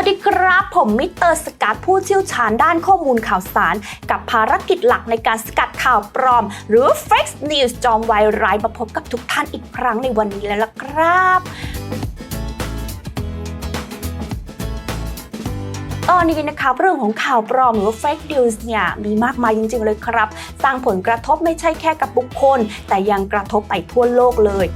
วัสดีครับ ผมมิสเตอร์สกัดผู้เชี่ยวชาญด้านข้อมูลข่าวสาร กับภารกิจหลักในการสกัดข่าวปลอม หรือ Fake News จอมไวร้ายมาพบกับทุกท่านอีกครั้งในวันนี้แล้วล่ะครับตอนนี้นะคะเรื่องของข่าวปลอมหรือว่า fake news เนี่ยมีมากมายจริง ๆ เลยครับ สร้างผลกระทบไม่ใช่แค่กับบุคคล แต่ยังกระทบไปทั่วโลกเลย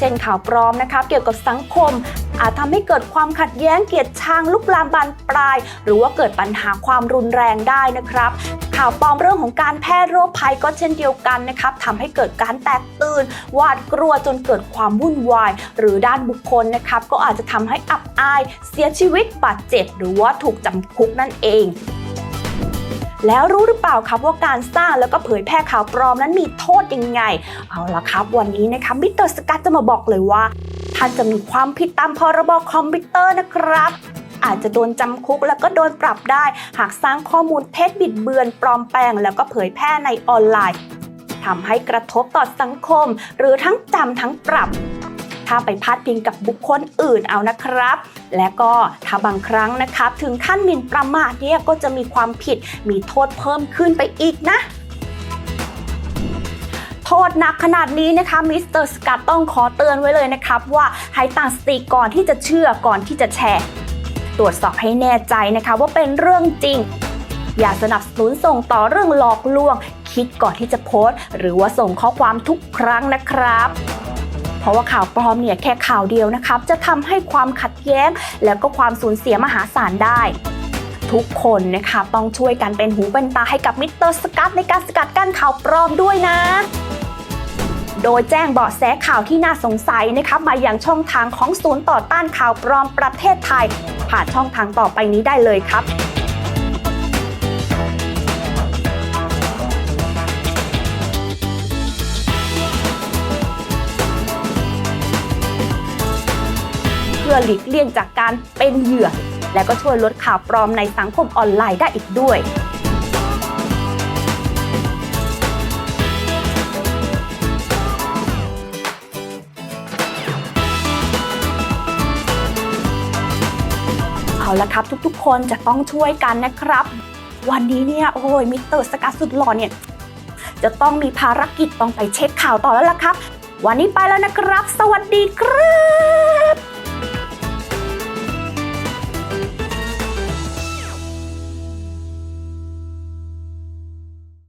เช่นข่าวปลอมนะคะเกี่ยวกับสังคม อาจทำให้เกิดความขัดแย้งเกลียดชังลุกลามบานปลาย หรือว่าเกิดปัญหาความรุนแรงได้นะครับ ข่าวปลอมเรื่องของการแพร่โรคภัยก็เช่นเดียวกันนะครับทำให้เกิดการแตกตื่นหวาดกลัวจนเกิดความวุ่นวาย หรือด้านบุคคลนะครับก็อาจจะทำให้อับอาย เสียชีวิตบาดเจ็บ หรือว่าถูกจำคุกนั่นเอง แล้วรู้หรือเปล่าครับว่าการสร้างแล้วก็เผยแพร่ข่าวปลอมนั้นมีโทษยังไง เอาละครับ วันนี้นะคะมิสเตอร์สกัดจะมาบอกเลยว่า ท่านจะมีความผิดตามพรบคอมพิวเตอร์นะครับอาจจะโดนจำคุกแล้วก็โดนปรับได้ หากสร้างข้อมูลเท็จบิดเบือน ปลอมแปลง แล้วก็เผยแพร่ในออนไลน์ทำให้กระทบต่อสังคม หรือทั้งจำทั้งปรับ ถ้าไปพาดพิงกับบุคคลอื่นเอานะครับ และก็ถ้าบางครั้งนะครับ ถึงขั้นหมิ่นประมาทเนี่ยก็จะมีความผิดมีโทษเพิ่มขึ้นไปอีกนะโทษหนักขนาดนี้นะคะมิสเตอร์สกัดต้องขอเตือนไว้เลยนะครับว่าให้ตั้งสติก่อนที่จะเชื่อก่อนที่จะแชร์ ตรวจสอบให้แน่ใจนะคะว่าเป็นเรื่องจริง อย่าสนับสนุนส่งต่อเรื่องหลอกลวง คิดก่อนที่จะโพสต์ หรือว่าส่งข้อความทุกครั้งนะครับ เพราะว่าข่าวปลอมเนี่ยแค่ข่าวเดียวนะครับจะทำให้ความขัดแย้ง แล้วก็ความสูญเสียมหาศาลได้ทุกคนนะคะต้องช่วยกันเป็นหูเป็นตาให้กับมิสเตอร์สกัดในการสกัดกั้นข่าวปลอมด้วยนะ โดยแจ้งเบาะแสข่าวที่น่าสงสัยนะคะมาอย่างช่องทางของศูนย์ต่อต้านข่าวปลอมประเทศไทย ผ่านช่องทางต่อไปนี้ได้เลยครับ พื่อหลีกเลี่ยงจากการเป็นเหยื่อ และก็ช่วยลดข่าวปลอมในสังคมออนไลน์ได้อีกด้วยเอาละครับทุกๆ คนจะต้องช่วยกันนะครับ วันนี้เนี่ยโอ้ยมิสเตอร์สกัดสุดหล่อเนี่ยจะต้องมีภารกิจต้องไปเช็คข่าวต่อแล้วล่ะครับ วันนี้ไปแล้วนะครับ สวัสดีครับ